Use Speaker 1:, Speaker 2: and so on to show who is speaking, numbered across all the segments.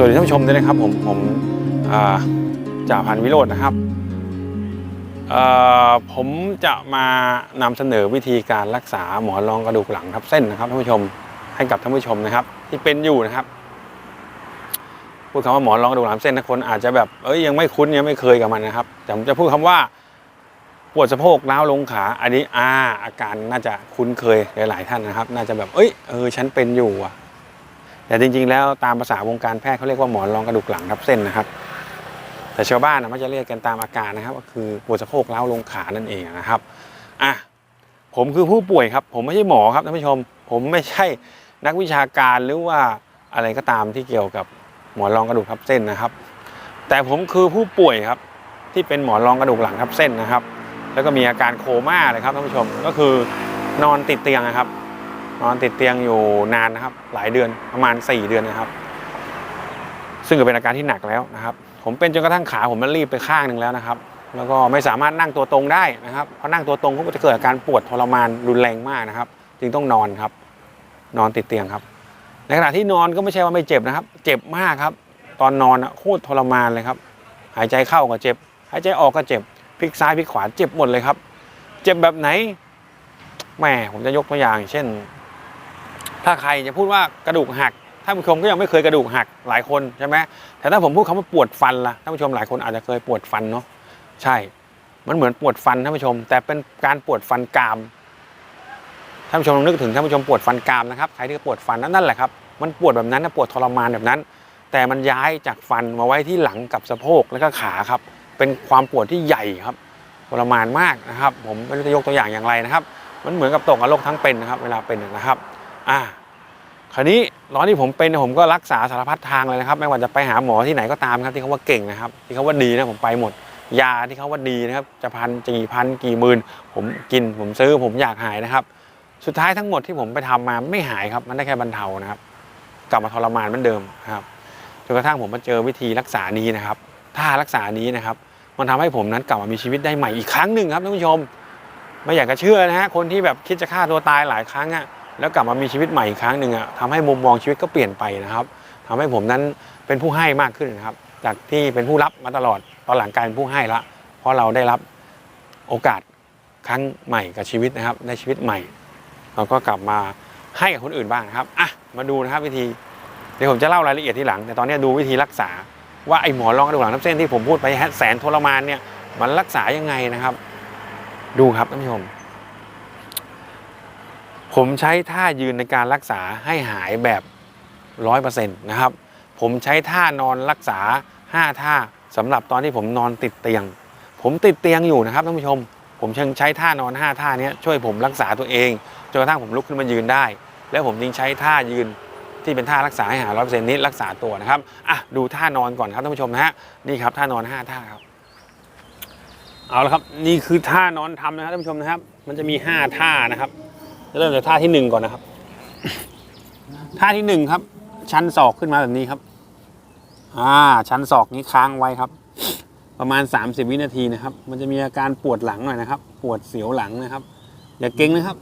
Speaker 1: สวัสดีท่านผู้ชมด้วยนะครับ ผมผมจ่าพันวิโรจน์นะครับผมจะมานำเสนอวิธีการรักษาหมอนรองกระดูกหลังทับเส้นนะครับท่านผู้ชมให้กับท่านผู้ชมนะครับ ที่เป็นอยู่นะครับพูดคำว่าหมอนรองกระดูกหลังเส้นนะคนอาจจะแบบเอ้ยยังไม่คุ้นยังไม่เคยกับมันนะครับ แต่ผมจะพูดคำว่าปวดสะโพกล้าวลงขาอันนี้อาอาการน่าจะคุ้นเคยหลาย ๆ ท่านนะครับ น่าจะแบบเอ้ยเออฉันเป็นอยู่อะ แต่จริงๆ แล้วตามภาษาวงการแพทย์เขาเรียกว่าหมอนรองกระดูกหลังทับเส้นนะครับ แต่ชาวบ้านนะมันจะเรียกกันตามอาการนะครับ ก็คือปวดสะโพกล้าวลงขานั่นเองนะครับอะผมคือผู้ป่วยครับ ผมไม่ใช่หมอครับท่านผู้ชม ผมไม่ใช่นักวิชาการหรือว่าอะไรก็ตามที่เกี่ยวกับหมอนรองกระดูกทับเส้นนะครับ แต่ผมคือผู้ป่วยครับที่เป็นหมอนรองกระดูกหลังทับเส้นนะครับ แล้วก็มีอาการโคม่าเลยครับท่านผู้ชมก็คือนอนติดเตียงนะครับ นอนติดเตียงอยู่นานนะครับ หลายเดือนประมาณ 4 เดือนนะครับ ซึ่งก็เป็นอาการที่หนักแล้วนะครับ ผมเป็นจนกระทั่งขาผมมันรีบไปข้างหนึ่งแล้วนะครับ แล้วก็ไม่สามารถนั่งตัวตรงได้นะครับเพราะนั่งตัวตรงก็จะเกิดอาการปวดทรมานรุนแรงมากนะครับ จึงต้องนอนครับ นอนติดเตียงครับ ในขณะที่นอนก็ไม่ใช่ว่าไม่เจ็บนะครับ เจ็บมากครับ ตอนนอนโคตรทรมานเลยครับ หายใจเข้าก็เจ็บ หายใจออกก็เจ็บพลิกซ้ายพลิกขวาเจ็บหมดเลยครับ เจ็บแบบไหนแหมผมจะยกตัวอย่าง เช่น ถ้าใครจะพูดว่ากระดูกหักท่านผู้ชมก็ยังไม่เคยกระดูกหักหลายคนใช่ไหมแต่ถ้าผมพูดคำว่าปวดฟันล่ะท่านผู้ชมหลายคนอาจจะเคยปวดฟันเนาะใช่ มันเหมือนปวดฟันท่านผู้ชม แต่เป็นการปวดฟันกรามท่านผู้ชมลองนึกถึงท่านผู้ชมปวดฟันกรามนะครับใครที่ปวดฟันนั่นแหละครับมันปวดแบบนั้นนะปวดทรมานแบบนั้น แต่มันย้ายจากฟันมาไว้ที่หลังกับสะโพกแล้วก็ขาครับ เป็นความปวดที่ใหญ่ครับทรมานมากนะครับ ผมไม่รู้จะยกตัวอย่างอย่างไรนะครับ มันเหมือนกับตกนรกทั้งเป็นนะครับ เวลาเป็นนะครับ อ่าคราวนี้ตอนที่ผมเป็นผมก็รักษาสารพัดทางเลยนะครับ ไม่ว่าจะไปหาหมอที่ไหนก็ตามครับที่เขาว่าเก่งนะครับ ที่เขาว่าดีนะผมไปหมด ยาที่เขาว่าดีนะครับ จะพันจะกี่พันกี่หมื่นผมกินผมซื้อผมอยากหายนะครับ สุดท้ายทั้งหมดที่ผมไปทำมาไม่หายครับ มันได้แค่บรรเทานะครับ กลับมาทรมานเหมือนเดิมครับจนกระทั่งผมมาเจอวิธีรักษานี้นะครับท่ารักษานี้นะครับ มันทำให้ผมนั้นกลับมามีชีวิตได้ใหม่อีกครั้งหนึ่งครับท่านผู้ชม ไม่อยากจะเชื่อนะฮะคนที่แบบคิดจะฆ่าตัวตายหลายครั้งอะ แล้วกลับมามีชีวิตใหม่อีกครั้งหนึ่งอะทำให้มุมมองชีวิตก็เปลี่ยนไปนะครับทำให้ผมนั้นเป็นผู้ให้มากขึ้นนะครับ จากที่เป็นผู้รับมาตลอดตอนหลังกลายเป็นผู้ให้ละ เพราะเราได้รับโอกาสครั้งใหม่กับชีวิตนะครับได้ชีวิตใหม่ เราก็กลับมาให้กับคนอื่นบ้างนะครับอะมาดูนะครับวิธีเดี๋ยวผมจะเล่ารายละเอียดทีหลัง แต่ตอนนี้ดูวิธีรักษา ว่าไอ้หมอนรองกระดูกหลังทับเส้นที่ผมพูดไปแสนทรมานเนี่ยมันรักษายังไงนะครับ ดูครับท่านผู้ชม ผมใช้ท่ายืนในการรักษาให้หายแบบร้อยเปอร์เซ็นต์นะครับ ผมใช้ท่านอนรักษา 5 ท่าสำหรับตอนที่ผมนอนติดเตียง ผมติดเตียงอยู่นะครับท่านผู้ชม ผมเชิงใช้ท่านอน 5 ท่านี้ช่วยผมรักษาตัวเองจนกระทั่งผมลุกขึ้นมายืนได้ แล้วผมจึงใช้ท่ายืนที่เป็นท่ารักษาให้หายร้อยเปอร์เซ็นต์นี้รักษาตัวนะครับอะดูท่านอนก่อนครับท่านผู้ชมนะฮะนี่ครับท่านอน 5 ท่าครับเอาละครับนี่คือท่านอนทำนะครับท่านผู้ชมนะครับ มันจะมี 5 ท่านะครับ เริ่มจากท่าที่1ก่อนนะครับ ท่าที่1ครับ ชันศอกขึ้นมาแบบนี้ครับ อ่า ชันศอกนี้ค้างไว้ครับ ประมาณ 30 วินาทีนะครับ มันจะมีอาการปวดหลังหน่อยนะครับ ปวดเสียวหลังนะครับ อย่าเก่งนะครับ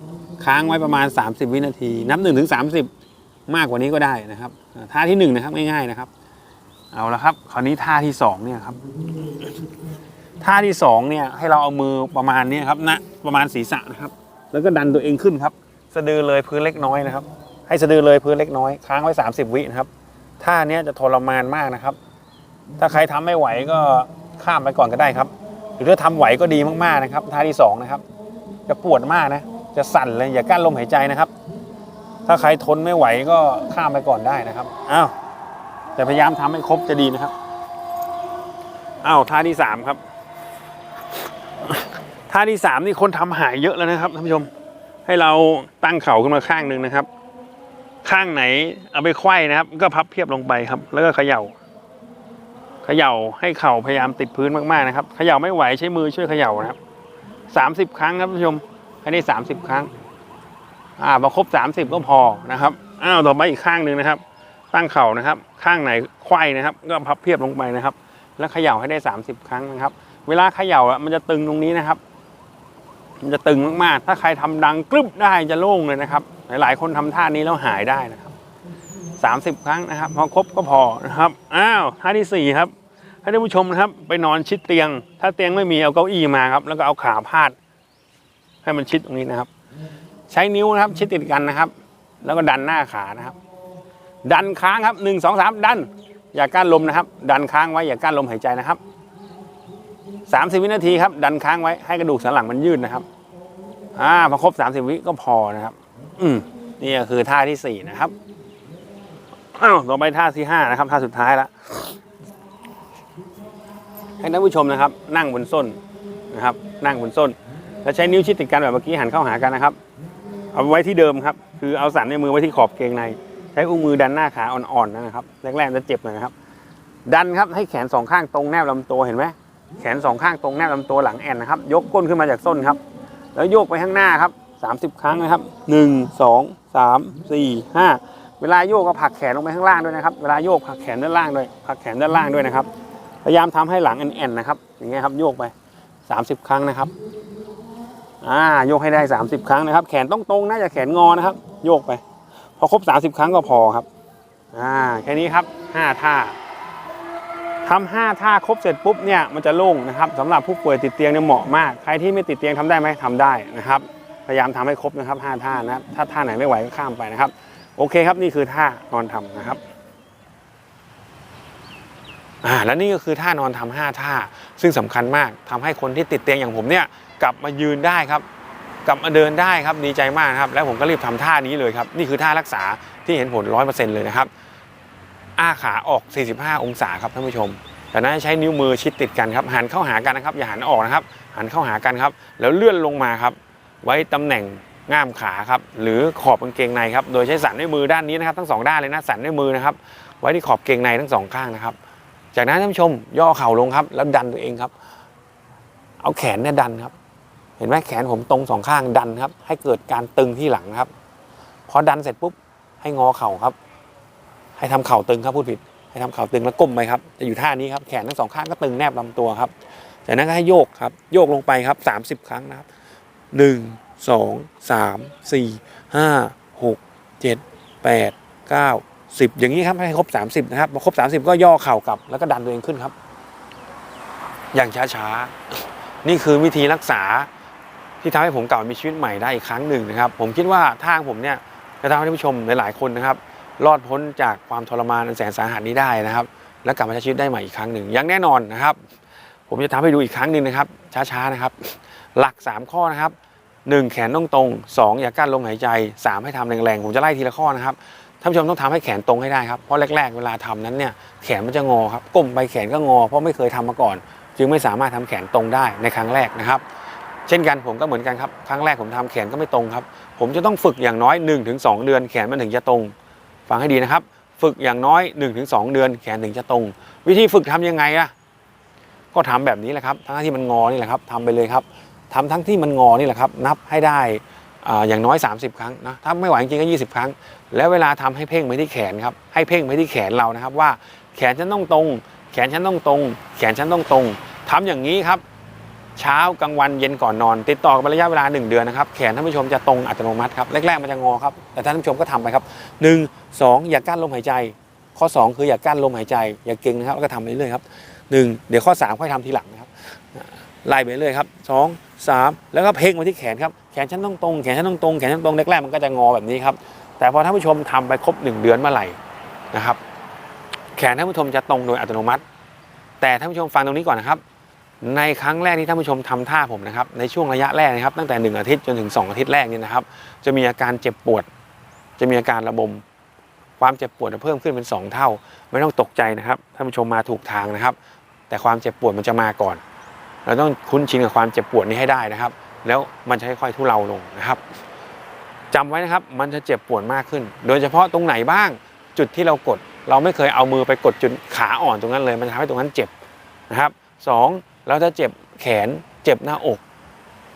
Speaker 1: ค้างไว้ประมาณ 30 วินาที นับ1ถึง30 มากกว่านี้ก็ได้นะครับอ่าท่าที่1นะครับง่ายๆนะครับ เอาละครับ คราวนี้ท่าที่2เนี่ยครับ ท่าที่สองเนี่ยให้เราเอามือประมาณนี้ครับนะประมาณศีรษะนะครับ แล้วก็ดันตัวเองขึ้นครับ สะดือเลยพื้นเล็กน้อยนะครับ ให้สะดือเลยพื้นเล็กน้อยค้างไว้ 30 วินะครับท่าเนี้ยจะทรมานมากนะครับ ถ้าใครทำไม่ไหวก็ข้ามไปก่อนก็ได้ครับ หรือถ้าทำไหวก็ดีมากๆนะครับ ท่าที่สองนะครับจะปวดมากนะ จะสั่นเลยอย่ากั้นลมหายใจนะครับ ถ้าใครทนไม่ไหวก็ข้ามไปก่อนได้นะครับอ้าวแต่พยายามทำให้ครบจะดีนะครับอ้าวท่าที่สามครับท่าที่สามนี่คนทำหายเยอะแล้วนะครับท่านผู้ชม ให้เราตั้งเข่าขึ้นมาข้างหนึ่งนะครับ ข้างไหนเอาไปไขว้นะครับ ก็พับเพียบลงไปครับ แล้วก็เขย่า เขย่าให้เข่าพยายามติดพื้นมากๆนะครับ เขย่าไม่ไหวใช้มือช่วยเขย่านะครับสามสิบครั้งครับท่านผู้ชมให้ได้สามสิบครั้ง อ่าพอครบสามสิบก็พอนะครับ อ้าวต่อไปอีกข้างหนึ่งนะครับ ตั้งเข่านะครับ ข้างไหนไขว้นะครับ ก็พับเพียบลงไปนะครับ แล้วเขย่าให้ได้สามสิบครั้งนะครับ เวลาเขย่าอะมันจะตึงตรงนี้นะครับ มันจะตึงมากๆ ถ้าใครทำดังกรึบได้จะโล่งเลยนะครับ หลายๆ คนทำท่านี้แล้วหายได้นะครับ 30 ครั้งนะครับ พอครบก็พอนะครับ อ้าวท่าที่ 4 ครับให้ท่านผู้ชมนะครับ ไปนอนชิดเตียง ถ้าเตียงไม่มีเอาเก้าอี้มาครับ แล้วก็เอาขาพาด ให้มันชิดตรงนี้นะครับ ใช้นิ้วนะครับชิดติดกันนะครับ แล้วก็ดันหน้าขานะครับ ดันค้างครับหนึ่งสองสามดัน อย่ากั้นลมนะครับ ดันค้างไว้อย่ากั้นลมหายใจนะครับ สามสิบวินาทีครับ ดันค้างไว้ให้กระดูกสันหลังมันยืดนะครับ อ่าพอครบสามสิบวิก็พอนะครับ อืมนี่ก็คือท่าที่สี่นะครับอ้าวต่อไปท่าที่ห้านะครับ ท่าสุดท้ายละให้ท่านผู้ชมนะครับ นั่งบนส้นนะครับ นั่งบนส้น แล้วใช้นิ้วชิดติดกันแบบเมื่อกี้หันเข้าหากันนะครับ เอาไว้ที่เดิมครับ คือเอาสันในมือไว้ที่ขอบเกงใน ใช้อุ้งมือดันหน้าขาอ่อนๆนะครับ แรกๆจะเจ็บหน่อยนะครับ ดันครับให้แขนสองข้างตรงแนบลำตัวเห็นไหม แขนสองข้างตรงแนบลำตัวหลังแอนนะครับ ยกก้นขึ้นมาจากส้นครับ แล้วโยกไปข้างหน้าครับ 30 ครั้งนะครับ 1 2 3 4 5 เวลาโยกก็ผลักแขนลงไปข้างล่างด้วยนะครับ เวลาโยกผลักแขนด้านล่างด้วยผลักแขนด้านล่างด้วยนะครับ พยายามทำให้หลังแอนๆนะครับอย่างเงี้ยครับโยกไป 30 ครั้งนะครับอ่าโยกให้ได้ 30 ครั้งนะครับ แขนต้องตรงนะอย่าแขนงอนะครับ โยกไป พอครบ 30 ครั้งก็พอครับอ่าแค่นี้ครับ 5 ท่า ทำห้าท่าครบเสร็จปุ๊บเนี่ยมันจะโล่งนะครับสำหรับผู้ป่วยติดเตียงเนี่ยเหมาะมาก ใครที่ไม่ติดเตียงทำได้ไหมทำได้นะครับ พยายามทำให้ครบนะครับห้าท่านะถ้าท่าไหนไม่ไหวก็ข้ามไปนะครับ โอเคครับนี่คือท่านอนทำนะครับอ่าและนี่ก็คือท่านอนทำห้าท่า ซึ่งสำคัญมากทำให้คนที่ติดเตียงอย่างผมเนี่ยกลับมายืนได้ครับ กลับมาเดินได้ครับดีใจมากครับ แล้วผมก็รีบทำท่านี้เลยครับ นี่คือท่ารักษาที่เห็นผล100%เลยนะครับ อ้าขาออก 45 องศาครับท่านผู้ชมจากนั้นใช้นิ้วมือชิดติดกันครับหันเข้าหากันนะครับอย่าหันออกนะครับ หันเข้าหากันครับ แล้วเลื่อนลงมาครับ ไว้ตำแหน่งง่ามขาครับหรือขอบกางเกงในครับโดยใช้สันด้วยมือด้านนี้นะครับทั้งสองด้านเลยนะสันด้วยมือนะครับไว้ที่ขอบเกงในทั้งสองข้างนะครับ จากนั้นท่านผู้ชมย่อเข่าลงครับ แล้วดันตัวเองครับ เอาแขนเนี่ยดันครับ เห็นไหมแขนผมตรงสองข้างดันครับ ให้เกิดการตึงที่หลังครับพอดันเสร็จปุ๊บให้งอเข่าครับ ให้ทำเข่าตึงครับพูดผิด ให้ทำเข่าตึงแล้วก้มไปครับ จะอยู่ท่านี้ครับ แขนทั้งสองข้างก็ตึงแนบลำตัวครับ จากนั้นก็ให้โยกครับ โยกลงไปครับ 30 ครั้งนะครับ1 2 3 4 5 6 7 8 9 10อย่างนี้ครับให้ครบ 30 นะครับพอครบ 30 ก็ย่อเข่ากลับ แล้วก็ดันตัวเองขึ้นครับ อย่างช้าๆ นี่คือวิธีรักษาที่ทำให้ผมกลับมามีชีวิตใหม่ได้อีกครั้งหนึ่งนะครับ ผมคิดว่าทางผมเนี่ยจะทำให้ท่านผู้ชมหลายๆคนนะครับ รอดพ้นจากความทรมานอันแสนสาหัสนี้ได้นะครับ และกลับมาใช้ชีวิตได้ใหม่อีกครั้งหนึ่งอย่างแน่นอนนะครับ ผมจะทำให้ดูอีกครั้งหนึ่งนะครับ ช้าๆนะครับ หลัก 3 ข้อนะครับ 1 แขนต้องตรง 2 อย่ากั้นลมหายใจ 3 ให้ทำแรงๆผมจะไล่ทีละข้อนะครับท่านผู้ชมต้องทำให้แขนตรงให้ได้ครับเพราะแรก ๆ เวลาทำนั้นเนี่ยแขนมันจะงอครับก้มไปแขนก็งอ เพราะไม่เคยทำมาก่อน จึงไม่สามารถทำแขนตรงได้ในครั้งแรกนะครับเช่นกันผมก็เหมือนกันครับ ครั้งแรกผมทำแขนก็ไม่ตรงครับ ผมจะต้องฝึกอย่างน้อย 1-2 เดือนแขนมันถึงจะตรง ฟังให้ดีนะครับ ฝึกอย่างน้อย 1-2 เดือนแขนถึงจะตรง วิธีฝึกทำยังไงอะก็ทำแบบนี้แหละครับ ทั้งที่มันงอนี่แหละครับทำไปเลยครับทำทั้งที่มันงอนี่แหละครับ นับให้ได้อย่างน้อย 30 ครั้งนะถ้าไม่ไหวจริงก็ 20 ครั้ง แล้วเวลาทำให้เพ่งไปที่แขนครับให้เพ่งไปที่แขนเรานะครับว่าแขนฉันต้องตรง แขนฉันต้องตรง แขนฉันต้องตรงทำอย่างนี้ครับ เช้ากลางวันเย็นก่อนนอน ติดต่อกันระยะเวลา 1 เดือนนะครับแขนท่านผู้ชมจะตรงอัตโนมัติครับแรกๆมันจะงอครับแต่ท่านผู้ชมก็ทำไปครับ 1 2 อย่ากั้นลมหายใจ ข้อ 2 คืออย่ากั้นลมหายใจ อย่าเก่งนะครับแล้วก็ทำไปเรื่อยๆครับ1เดี๋ยวข้อ 3 ค่อยทำทีหลังนะครับไล่ไปเรื่อยๆครับสองสามแล้วก็เพ่งมาที่แขนครับแขนฉันต้องตรงแขนฉันต้องตรงแขนฉันตรงแรกๆมันก็จะงอแบบนี้ครับแต่พอท่านผู้ชมทำไปครบ 1 เดือนเมื่อไหร่นะครับ แขนท่านผู้ชมจะตรงโดยอัตโนมัติ แต่ท่านผู้ชมฟังตรงนี้ก่อนนะครับ ในครั้งแรกที่ท่านผู้ชมทำท่าผมนะครับในช่วงระยะแรกนะครับตั้งแต่ 1 อาทิตย์จนถึง 2 อาทิตย์แรกเนี่ยนะครับ จะมีอาการเจ็บปวด จะมีอาการระบม ความเจ็บปวดจะเพิ่มขึ้นเป็น 2 เท่า ไม่ต้องตกใจนะครับท่านผู้ชมมาถูกทางนะครับ แต่ความเจ็บปวดมันจะมาก่อน เราต้องคุ้นชินกับความเจ็บปวดนี้ให้ได้นะครับ แล้วมันจะค่อยๆทุเลาลงนะครับ จำไว้นะครับมันจะเจ็บปวดมากขึ้น โดยเฉพาะตรงไหนบ้างจุดที่เรากด เราไม่เคยเอามือไปกดจุดขาอ่อนตรงนั้นเลย มันทำให้ตรงนั้นเจ็บนะครับ 2 แล้วถ้าเจ็บแขน เจ็บหน้าอก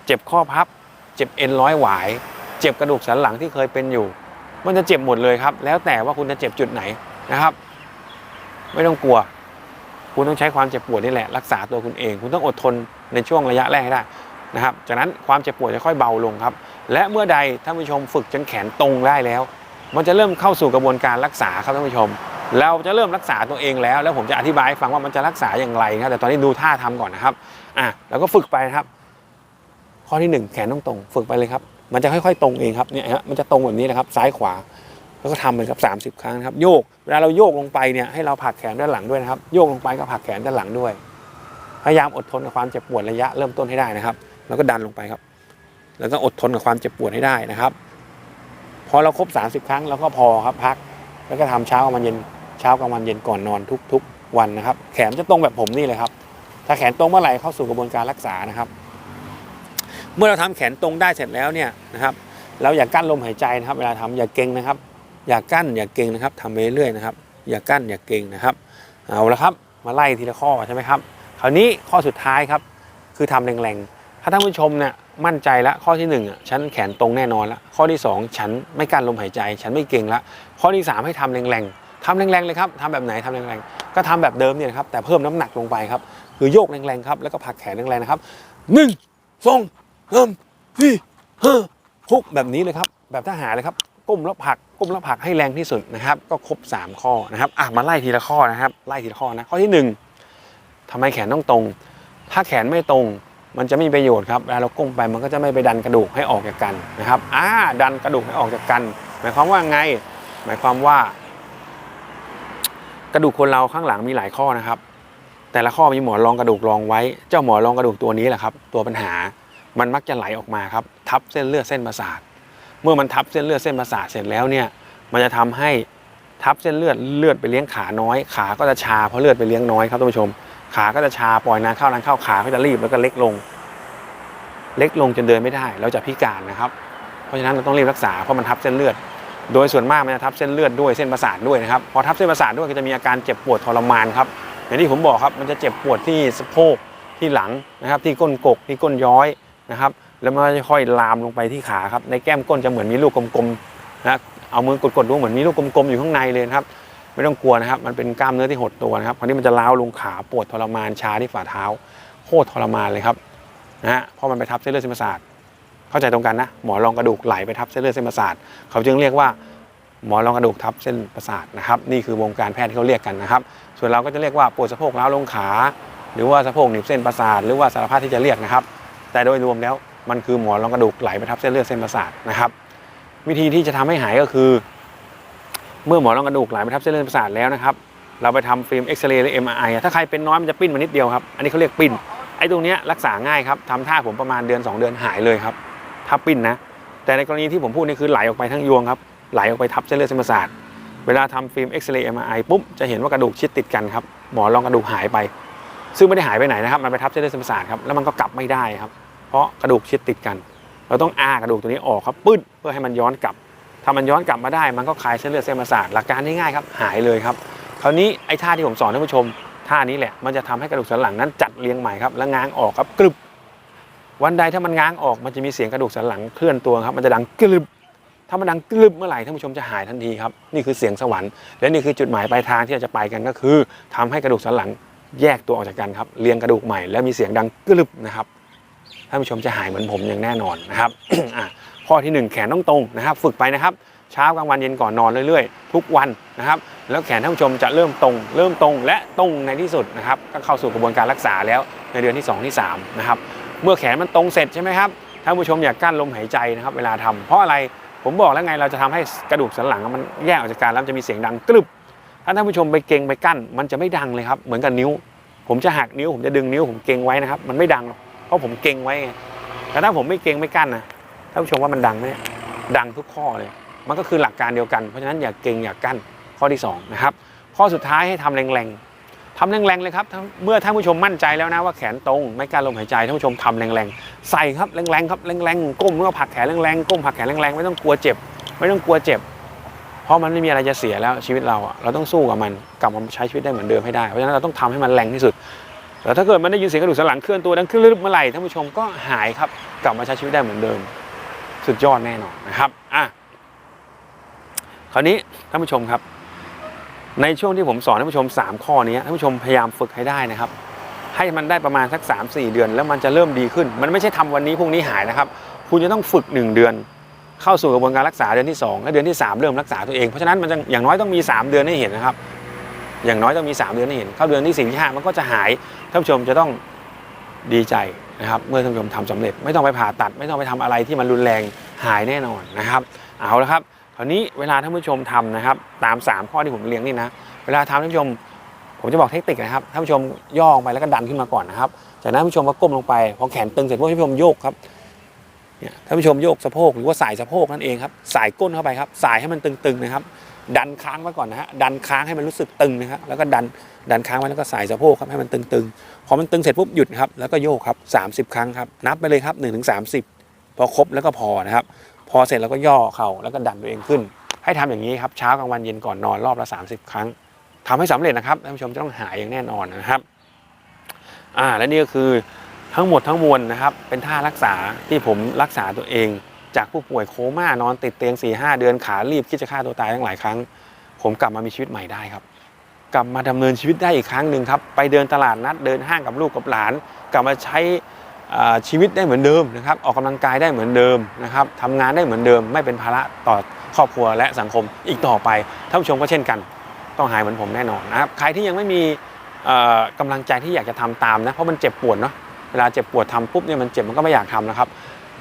Speaker 1: เจ็บข้อพับ เจ็บเอ็นร้อยหวาย เจ็บกระดูกสันหลังที่เคยเป็นอยู่ มันจะเจ็บหมดเลยครับ แล้วแต่ว่าคุณจะเจ็บจุดไหนนะครับ ไม่ต้องกลัว คุณต้องใช้ความเจ็บปวดนี่แหละ รักษาตัวคุณเอง คุณต้องอดทนในช่วงระยะแรกให้ได้นะครับ จากนั้นความเจ็บปวดจะค่อยเบาลงครับ และเมื่อใดท่านผู้ชมฝึกจนแขนตรงได้แล้ว มันจะเริ่มเข้าสู่กระบวนการรักษาครับท่านผู้ชม เราจะเริ่มรักษาตัวเองแล้ว แล้วผมจะอธิบายให้ฟังว่ามันจะรักษาอย่างไรนะแต่ตอนนี้ดูท่าทำก่อนนะครับอะแล้วก็ฝึกไปครับ ข้อที่หนึ่งแขนต้องตรง ฝึกไปเลยครับ มันจะค่อยๆ ตรงเองครับเนี่ยฮะมันจะตรงแบบนี้นะครับ ซ้ายขวา แล้วก็ทำไปครับ30 ครั้งนะครับโยกเวลาเราโยกลงไปเนี่ยให้เราผักแขนด้านหลังด้วยนะครับโยกลงไปก็ผักแขนด้านหลังด้วย พยายามอดทนกับความเจ็บปวดระยะเริ่มต้นให้ได้นะครับ แล้วก็ดันลงไปครับ แล้วก็อดทนกับความเจ็บปวดให้ได้นะครับพอเราครบ 30 ครั้งเราก็พอครับพัก แล้วก็ทำเช้ากลางวันเย็น เช้ากลางวันเย็นก่อนนอนทุกๆ วันนะครับ แขนจะตรงแบบผมนี่เลยครับ ถ้าแขนตรงเมื่อไหร่เข้าสู่กระบวนการรักษานะครับ เมื่อเราทำแขนตรงได้เสร็จแล้วเนี่ยนะครับ เราอย่ากั้นลมหายใจนะครับ เวลาทำอย่าเก่งนะครับ อย่ากั้นอย่าเก่งนะครับทำไปเรื่อยๆนะครับ อย่ากั้นอย่าเก่งนะครับ เอาละครับ มาไล่ทีละข้อใช่ไหมครับ คราวนี้ข้อสุดท้ายครับคือทำแรงๆ ถ้าท่านผู้ชมเนี่ยมั่นใจแล้วข้อที่หนึ่งอะฉันแขนตรงแน่นอนแล้วข้อที่สองฉันไม่กั้นลมหายใจ ฉันไม่เก่งละข้อที่สามให้ทำแรงๆ ทำแรงๆเลยครับทำแบบไหนทำแรงๆ ก็ทำแบบเดิมเนี่ยครับแต่เพิ่มน้ำหนักลงไปครับ คือโยกแรงๆครับแล้วก็ผลักแขนแรงๆนะครับหนึ่งสองสามสี่ห้าหกแบบนี้เลยครับ แบบทหารเลยครับก้มแล้วผลักก้มแล้วผลักให้แรงที่สุดนะครับ ก็ครบ 3 ข้อนะครับอะมาไล่ทีละข้อนะครับไล่ทีละข้อนะข้อที่ 1ทำไมแขนต้องตรง ถ้าแขนไม่ตรงมันจะไม่มีประโยชน์ครับเวลาเราก้มไปมันก็จะไม่ไปดันกระดูกให้ออกจากกันนะครับอ่าดันกระดูกให้ออกจากกัน หมายความว่าไง หมายความว่า กระดูกคนเราข้างหลังมีหลายข้อนะครับ แต่ละข้อมีหมอนรองกระดูกรองไว้ เจ้าหมอนรองกระดูกตัวนี้แหละครับ ตัวปัญหามันมักจะไหลออกมาครับ ทับเส้นเลือดเส้นประสาท เมื่อมันทับเส้นเลือดเส้นประสาทเสร็จแล้วเนี่ย มันจะทำให้ทับเส้นเลือดเลือดไปเลี้ยงขาน้อย ขาก็จะชาเพราะเลือดไปเลี้ยงน้อยครับท่านผู้ชม ขาก็จะชาปล่อยนานเข้านานเข้าขาก็จะรีบแล้วก็เล็กลง เล็กลงจนเดินไม่ได้เราจะพิการนะครับ เพราะฉะนั้นเราต้องรีบรักษาเพราะมันทับเส้นเลือด โดยส่วนมากมันจะทับเส้นเลือดด้วยเส้นประสาทด้วยนะครับพอทับเส้นประสาทด้วยก็จะมีอาการเจ็บปวดทรมานครับอย่างที่ผมบอกครับมันจะเจ็บปวดที่สะโพกที่หลังนะครับที่ก้นกกที่ก้นย้อยนะครับแล้วมันจะค่อยลามลงไปที่ขาครับในแก้มก้นจะเหมือนมีลูกกลมๆนะเอามือกดๆดูเหมือนมีลูกกลมๆอยู่ข้างในเลยครับไม่ต้องกลัวนะครับ มันเป็นกล้ามเนื้อที่หดตัวนะครับคราวนี้มันจะล้าวลงขาปวดทรมานชาที่ฝ่าเท้าโคตรทรมานเลยครับนะฮะเพราะมันไปทับเส้นเลือดเส้นประสาท เข้าใจตรงกันนะหมอรองกระดูกไหลไปทับเส้นเลือดเส้นประสาทเขาจึงเรียกว่าหมอนรองกระดูกทับเส้นประสาทนะครับ นี่คือวงการแพทย์ที่เขาเรียกกันนะครับ ส่วนเราก็จะเรียกว่าปวดสะโพกล้าวลงขา หรือว่าสะโพกหนีบเส้นประสาทหรือว่าสารพัดที่จะเรียกนะครับ แต่โดยรวมแล้วมันคือหมอนรองกระดูกไหลไปทับเส้นเลือดเส้นประสาทนะครับ วิธีที่จะทำให้หายก็คือ เมื่อหมอนรองกระดูกไหลไปทับเส้นเลือดประสาทแล้วนะครับ เราไปทำฟิล์มเอ็กซเรย์หรือ MRI อถ้าใครเป็นน้อยมันจะปิ้นมานิดเดียวครับอันนี้เขาเรียกปิ้นไอ้ตรงนี้รักษาง่ายครับทำท่าผมประมาณเดือน 2 เดือนหายเลยครับ ถ้าปิ้นนะ แต่ในกรณีที่ผมพูดนี่คือไหลออกไปทั้งยวงครับ ไหลออกไปทับเส้นเลือดเส้นประสาท เวลาทำฟิล์มเอ็กซเรย์ MRI ปุ๊บจะเห็นว่ากระดูกชิดติดกันครับ หมอนรองกระดูกหายไป ซึ่งไม่ได้หายไปไหนนะครับ มันไปทับเส้นเลือดเส้นประสาทครับ แล้วมันก็กลับไม่ได้ครับ เพราะกระดูกชิดติดกัน เราต้องอากระดูกตัวนี้ออกครับปื้ดเพื่อให้มันย้อนกลับ ถ้ามันย้อนกลับมาได้ มันก็คลายเส้นเลือดเส้นประสาท หลักการง่ายๆครับ หายเลยครับ คราวนี้ไอ้ท่าที่ผมสอนท่านผู้ชมท่านี้แหละ มันจะทำให้กระดูกสันหลังนั้นจัดเรียงใหม่ครับ แล้วง้างออกครับกรึบ วันใดถ้ามันง้างออกมันจะมีเสียงกระดูกสันหลังเคลื่อนตัวครับ มันจะดังกรึบถ้ามันดังกรึบเมื่อไหร่ท่านผู้ชมจะหายทันทีครับนี่คือเสียงสวรรค์และนี่คือจุดหมายปลายทางที่เราจะไปกันก็คือทำให้กระดูกสันหลังแยกตัวออกจากกันครับเรียงกระดูกใหม่แล้วมีเสียงดังกรึบนะครับท่านผู้ชมจะหายเหมือนผมอย่างแน่นอนนะครับข้อที่หนึ่งแขนต้องตรงนะครับ ฝึกไปนะครับเช้ากลางวันเย็นก่อนนอนเรื่อยๆ ทุกวันนะครับ แล้วแขนท่านผู้ชมจะเริ่มตรง เริ่มตรงและตรงในที่สุดนะครับ ก็เข้าสู่กระบวนการรักษาแล้วในเดือนที่ 2 ที่3นะครับ เมื่อแขนมันตรงเสร็จใช่ไหมครับท่านผู้ชมอย่ากกั้นลมหายใจนะครับ เวลาทำเพราะอะไรผมบอกแล้วไงเราจะทำให้กระดูกสันหลังมันแยกออกจากกันแล้วมันจะมีเสียงดังกรึบถ้าท่านผู้ชมไปเกงไปกั้น มันจะไม่ดังเลยครับเหมือนกับนิ้ว ผมจะหักนิ้วผมจะดึงนิ้วผมเกงไว้นะครับ มันไม่ดังหรอกเพราะผมเกงไว้ไงแต่ถ้าผมไม่เกงไม่กั้นนะท่านผู้ชมว่ามันดังไหมดังทุกข้อเลย มันก็คือหลักการเดียวกันเพราะฉะนั้นอย่าเกงอย่ากั้นข้อที่สองนะครับข้อสุดท้ายให้ทำแรงๆ ทำแรงๆเลยครับ เมื่อท่านผู้ชมมั่นใจแล้วนะว่าแขนตรง ไม่การลมหายใจท่านผู้ชมทำแรงๆ ใส่ครับแรงๆครับแรงๆก้มแล้วก็ผักแขนแรงๆก้มผักแขนแรงๆไม่ต้องกลัวเจ็บ ไม่ต้องกลัวเจ็บ เพราะมันไม่มีอะไรจะเสียแล้วชีวิตเราอะเราต้องสู้กับมันกลับมาใช้ชีวิตได้เหมือนเดิมให้ได้เพราะฉะนั้นเราต้องทำให้มันแรงที่สุดแต่ถ้าเกิดมันได้ยินเสียงกระดูกสันหลังเคลื่อนตัวดังขึ้นลึกเมื่อไหร่ท่านผู้ชมก็หายครับกลับมาใช้ชีวิตได้เหมือนเดิม สุดยอดแน่นอนนะครับอะคราวนี้ท่านผู้ชมครับ ในช่วงที่ผมสอนท่านผู้ชม 3 ข้อนี้ท่านผู้ชมพยายามฝึกให้ได้นะครับ ให้มันได้ประมาณสัก 3-4 เดือน แล้วมันจะเริ่มดีขึ้น มันไม่ใช่ทำวันนี้พรุ่งนี้หายนะครับ คุณจะต้องฝึก 1 เดือน เข้าสู่กระบวนการรักษาเดือนที่ 2 และเดือนที่ 3 เริ่มรักษาตัวเองเพราะฉะนั้นมันจะอย่างน้อยต้องมี 3 เดือนให้เห็นนะครับ อย่างน้อยต้องมี 3 เดือนให้เห็น เข้าเดือนที่4ที่5มันก็จะหายท่านผู้ชมจะต้องดีใจนะครับเมื่อท่านผู้ชมทำสำเร็จไม่ต้องไปผ่าตัด ไม่ต้องไปทำอะไรที่มันรุนแรงหายแน่นอนนะครับ เอาละครับ ราวนี้เวลาท่านผู้ชมทำนะครับ ตาม 3 ข้อที่ผมเรียงนี่นะ เวลาทำท่านผู้ชม ผมจะบอกเทคนิคนะครับท่านผู้ชมย่อลงไปแล้วก็ดันขึ้นมาก่อนนะครับ จากนั้นท่านผู้ชมก็ก้มลงไปพอแขนตึงเสร็จพวกท่านผู้ชมโยกครับเนี่ยท่านผู้ชมโยกสะโพกหรือว่าสายสะโพกนั่นเองครับสายก้นเข้าไปครับสายให้มันตึงๆนะครับ ดันค้างไว้ก่อนนะฮะดันค้างให้มันรู้สึกตึงนะครับแล้วก็ดันดันค้างไว้แล้วก็สายสะโพกครับให้มันตึงๆพอมันตึงเสร็จปุ๊บหยุดครับแล้วก็โยกครับ30 ครั้งครับนับไปเลยครับ1นถึงสาพอครบแล้วก็พอนะครับ พอเสร็จแล้วก็ย่อเข่าแล้วก็ดันตัวเองขึ้น ให้ทำอย่างนี้ครับเช้ากลางวันเย็นก่อนนอนรอบละ 30 ครั้งทำให้สำเร็จนะครับท่านผู้ชมจะต้องหายอย่างแน่นอนนะครับอ่าและนี่ก็คือทั้งหมดทั้งมวลนะครับ เป็นท่ารักษาที่ผมรักษาตัวเอง จากผู้ป่วยโคม่านอนติดเตียง4ี่หเดือนขารีบคิดจะฆ่าตัวตายทั้งหลายครั้ง ผมกลับมามีชีวิตใหม่ได้ครับ กลับมาดำเนินชีวิตได้อีกครั้งหนึ่งครับ ไปเดินตลาดนัดเดินห้างกับลูกกับหลาน กลับมาใช้ ชีวิตได้เหมือนเดิมนะครับออกกำลังกายได้เหมือนเดิมนะครับทำงานได้เหมือนเดิม ไม่เป็นภาระต่อครอบครัวและสังคมอีกต่อไปท่านผู้ชมก็เช่นกัน ต้องหายเหมือนผมแน่นอนนะครับใครที่ยังไม่มีเอ่อกำลังใจที่อยากจะทำตามนะเพราะมันเจ็บปวดเนาะเวลาเจ็บปวดทำปุ๊บเนี่ยมันเจ็บมันก็ไม่อยากทำนะครับ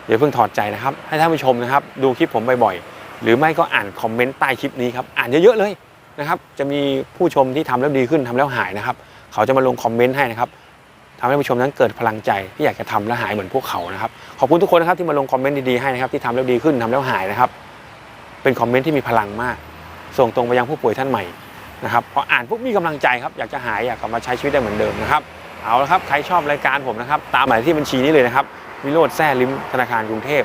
Speaker 1: อย่าเพิ่งถอดใจนะครับ ให้ท่านผู้ชมนะครับ ดูคลิปผมบ่อยๆหรือไม่ก็อ่านคอมเมนต์ใต้คลิปนี้ครับอ่านเยอะๆเลยนะครับจะมีผู้ชมที่ทำแล้วดีขึ้นทำแล้วหายนะครับ เขาจะมาลงคอมเมนต์ให้นะครับ ทำให้ผู้ชมนั้นเกิดพลังใจที่อยากจะทำและหายเหมือนพวกเขานะครับขอบคุณทุกคนนะครับที่มาลงคอมเมนต์ดีๆให้นะครับที่ทำแล้วดีขึ้นทำแล้วหายนะครับ เป็นคอมเมนต์ที่มีพลังมาก ส่งตรงไปยังผู้ป่วยท่านใหม่นะครับพออ่านปุ๊บมีกำลังใจครับอยากจะหายอยากกลับมาใช้ชีวิตได้เหมือนเดิมนะครับเอาละครับใครชอบรายการผมนะครับตามหมายที่บัญชีนี้เลยนะครับวิโรธแซ่ลิมธนาคารกรุงเทพ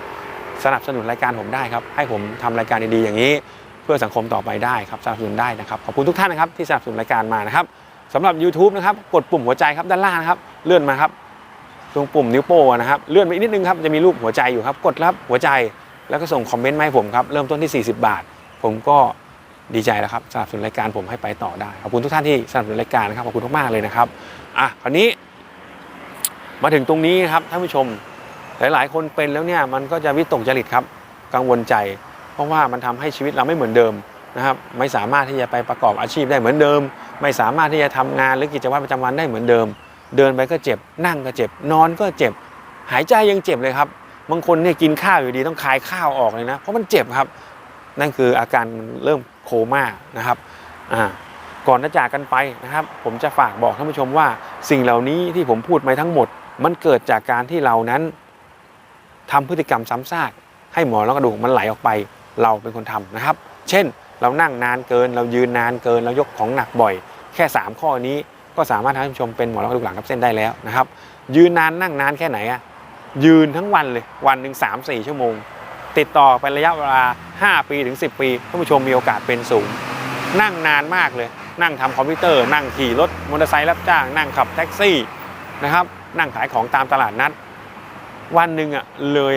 Speaker 1: สนับสนุนรายการผมได้ครับให้ผมทำรายการดีๆอย่างนี้ เพื่อสังคมต่อไปได้ครับสนับสนุนได้นะครับขอบคุณทุกท่านนะครับที่สนับสนุนรายการมานะครับ สำหรับ YouTube นะครับกดปุ่มหัวใจครับด้านล่างนะครับเลื่อนมาครับ ตรงปุ่มนิ้วโป้งนะครับเลื่อนไปอีกนิดนึงครับจะมีรูปหัวใจอยู่ครับ กดรับหัวใจแล้วก็ส่งคอมเมนต์มาให้ผมครับเริ่มต้นที่ 40 บาท ผมก็ดีใจแล้วครับสนับสนุนรายการผมให้ไปต่อได้ขอบคุณทุกท่านที่สนับสนุนรายการนะครับขอบคุณมากๆเลยนะครับอะคราวนี้ มาถึงตรงนี้ครับท่านผู้ชมหลายๆ คนเป็นแล้วเนี่ยมันก็จะวิตกจริตครับกังวลใจ เพราะว่ามันทำให้ชีวิตเราไม่เหมือนเดิมนะครับ ไม่สามารถที่จะไปประกอบอาชีพได้เหมือนเดิม ไม่สามารถที่จะทำงานหรือกิจวัตรประจำวันได้เหมือนเดิม เดินไปก็เจ็บ นั่งก็เจ็บ นอนก็เจ็บ หายใจยังเจ็บเลยครับ บางคนเนี่ยกินข้าวอยู่ดีต้องคายข้าวออกเลยนะ เพราะมันเจ็บครับ นั่นคืออาการเริ่มโคม่านะครับอ่าก่อนจะจากกันไปนะครับ ผมจะฝากบอกท่านผู้ชมว่า สิ่งเหล่านี้ที่ผมพูดมาทั้งหมด มันเกิดจากการที่เรานั้นทำพฤติกรรมซ้ำซากให้หมอนรองกระดูกมันไหลออกไป เราเป็นคนทำนะครับ เช่น เรานั่งนานเกิน เรายืนนานเกิน เรายกของหนักบ่อย แค่ 3 ข้อนี้ก็สามารถทำให้ท่านผู้ชมเป็นหมอนรองกระดูกหลังทับเส้นได้แล้วนะครับ ยืนนานนั่งนานแค่ไหนอะยืนทั้งวันเลยวันหนึ่งสามสี่ชั่วโมง ติดต่อไประยะเวลา 5 ปีถึง 10 ปีท่านผู้ชมมีโอกาสเป็นสูง นั่งนานมากเลย นั่งทำคอมพิวเตอร์ นั่งขี่รถมอเตอร์ไซค์รับจ้าง นั่งขับแท็กซี่นะครับนั่งขายของตามตลาดนัด วันหนึ่งอะเลย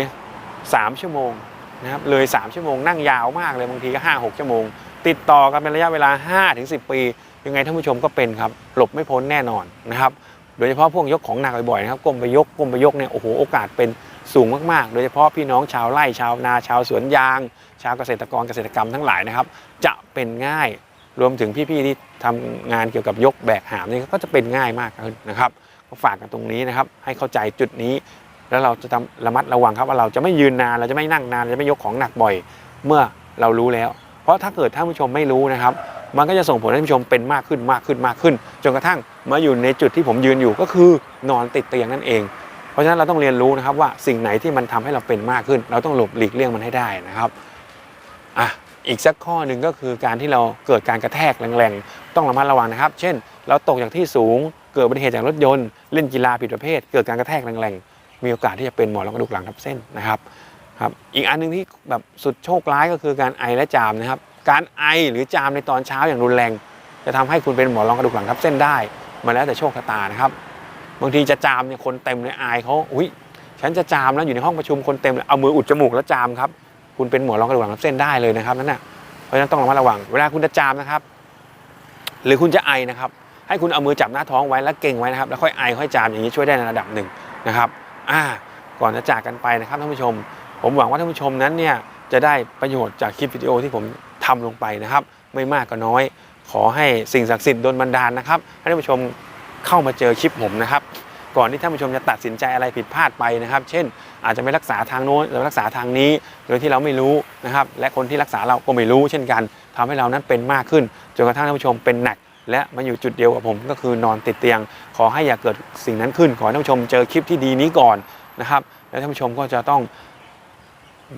Speaker 1: 3 ชั่วโมง นะครับเลย 3 ชั่วโมงนั่งยาวมากเลยบางทีก็ 5 6 ชั่วโมง ติดต่อกันเป็นระยะเวลา5ถึง10 ปี ยังไงท่านผู้ชมก็เป็นครับ หลบไม่พ้นแน่นอนนะครับโดยเฉพาะพวกยกของหนักบ่อยๆนะครับก้มไปยกก้มไปยกเนี่ยโอ้โหโอกาสเป็นสูงมากๆ โดยเฉพาะพี่น้องชาวไร่ชาวนาชาวสวนยาง ชาวเกษตรกรเกษตรกรรมทั้งหลายนะครับ จะเป็นง่ายรวมถึงพี่ๆที่ทำงานเกี่ยวกับยกแบกหามนี่ก็จะเป็นง่ายมากขึ้นนะครับก็ฝากกันตรงนี้นะครับ ให้เข้าใจจุดนี้ แล้วเราจะระมัดระวังครับว่าเราจะไม่ยืนนานเราจะไม่นั่งนานเราจะไม่ยกของหนักบ่อย เมื่อเรารู้แล้ว เพราะถ้าเกิดท่านผู้ชมไม่รู้นะครับ มันก็จะส่งผลให้ท่านผู้ชมเป็นมากขึ้นมากขึ้นมากขึ้น จนกระทั่งมาอยู่ในจุดที่ผมยืนอยู่ก็คือนอนติดเตียงนั่นเอง เพราะฉะนั้นเราต้องเรียนรู้นะครับว่าสิ่งไหนที่มันทำให้เราเป็นมากขึ้น เราต้องหลบหลีกเลี่ยงมันให้ได้นะครับอะอีกสักข้อหนึ่งก็คือการที่เราเกิดการกระแทกแรงๆ ต้องระมัดระวังนะครับ เช่น เราตกจากที่สูง เกิดอุบัติเหตุจากรถยนต์ เล่นกีฬาผิดประเภท เกิดการกระแทกแรงๆ มีโอกาสที่จะเป็นหมอนรองกระดูกหลังทับเส้นนะครับครับอีกอันหนึงที่แบบสุดโชคร้ายก็คือการไอและจามนะครับ การไอหรือจามในตอนเช้าอย่างรุนแรง จะทำให้คุณเป็นหมอนรองกระดูกหลังทับเส้นได้ มาแล้วแต่โชคชะตานะครับบางทีจะจามเนี่ยคนเต็มเลยอายเขาอุ้ยฉันจะจามแล้วอยู่ในห้องประชุมคนเต็มเลยเอามืออุดจมูกแล้วจามครับคุณเป็นหมอนรองกระดูกหลังทับเส้นได้เลยนะครับนั่นน่ะเพราะฉะนั้นต้องระมัดระวัง เวลาคุณจะจามนะครับ หรือคุณจะไอนะครับ ให้คุณเอามือจับหน้าท้องไว้แล้วเก่งไว้นะครับ แล้วค่อยไอค่อยจามอย่างนี้ช่วยได้ในระดับหนึ่งนะครับ อ่าก่อนจะจากกันไปนะครับท่านผู้ชม ผมหวังว่าท่านผู้ชมนั้นเนี่ยจะได้ประโยชน์จากคลิปวิดีโอที่ผมทำลงไปนะครับ ไม่มากก็น้อย ขอให้สิ่งศักดิ์สิทธิ์โดลบันดาลนะครับให้ท่านผู้ชมเข้ามาเจอคลิปผมนะครับ ก่อนที่ท่านผู้ชมจะตัดสินใจอะไรผิดพลาดไปนะครับ เช่น อาจจะไม่รักษาทางโน้นหรือรักษาทางนี้ โดยที่เราไม่รู้นะครับ และคนที่รักษาเราก็ไม่รู้เช่นกันทำให้เรานั้นเป็นมากขึ้นจนกระทั่งท่านผู้ชมเป็นหนัก และมาอยู่จุดเดียวกับผมก็คือนอนติดเตียง ขอให้อย่าเกิดสิ่งนั้นขึ้น ขอให้ท่านผู้ชมเจอคลิปที่ดีนี้ก่อนนะครับ และท่านผู้ชมก็จะต้อง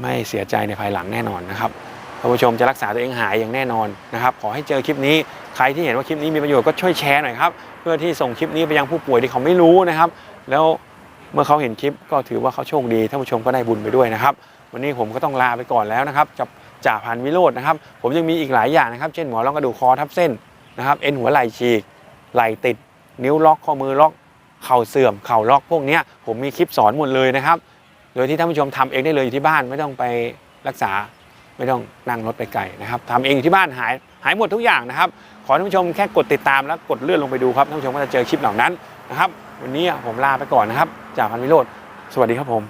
Speaker 1: ไม่เสียใจในภายหลังแน่นอนนะครับท่านผู้ชมจะรักษาตัวเองหายอย่างแน่นอนนะครับ ขอให้เจอคลิปนี้ ใครที่เห็นว่าคลิปนี้มีประโยชน์ก็ช่วยแชร์หน่อยครับ เพื่อที่ส่งคลิปนี้ไปยังผู้ป่วยที่เขาไม่รู้นะครับ แล้วเมื่อเขาเห็นคลิปก็ถือว่าเขาโชคดีท่านผู้ชมก็ได้บุญไปด้วยนะครับ วันนี้ผมก็ต้องลาไปก่อนแล้วนะครับกับจ่าพันวิโรจน์นะครับ ผมยังมีอีกหลายอย่างนะครับ เช่นหมอรองกระดูกคอทับเส้น นะครับเอ็นหัวไหล่ฉีกไหล่ติด นิ้วล็อกข้อมือล็อกเข่าเสื่อมเข่าล็อกพวกนี้ผมมีคลิปสอนหมดเลยนะครับ โดยที่ท่านผู้ชมทำเองได้เลยอยู่ที่บ้านไม่ต้องไปรักษาไม่ต้องนั่งรถไปไกลนะครับทำเองอยู่ที่บ้านหายหายหมดทุกอย่างนะครับ ขอท่านผู้ชมแค่กดติดตามแล้วกดเลื่อนลงไปดูครับท่านผู้ชมก็จะเจอคลิปเหล่านั้นนะครับ วันนี้ผมลาไปก่อนนะครับ จากพันวิโรธสวัสดีครับผม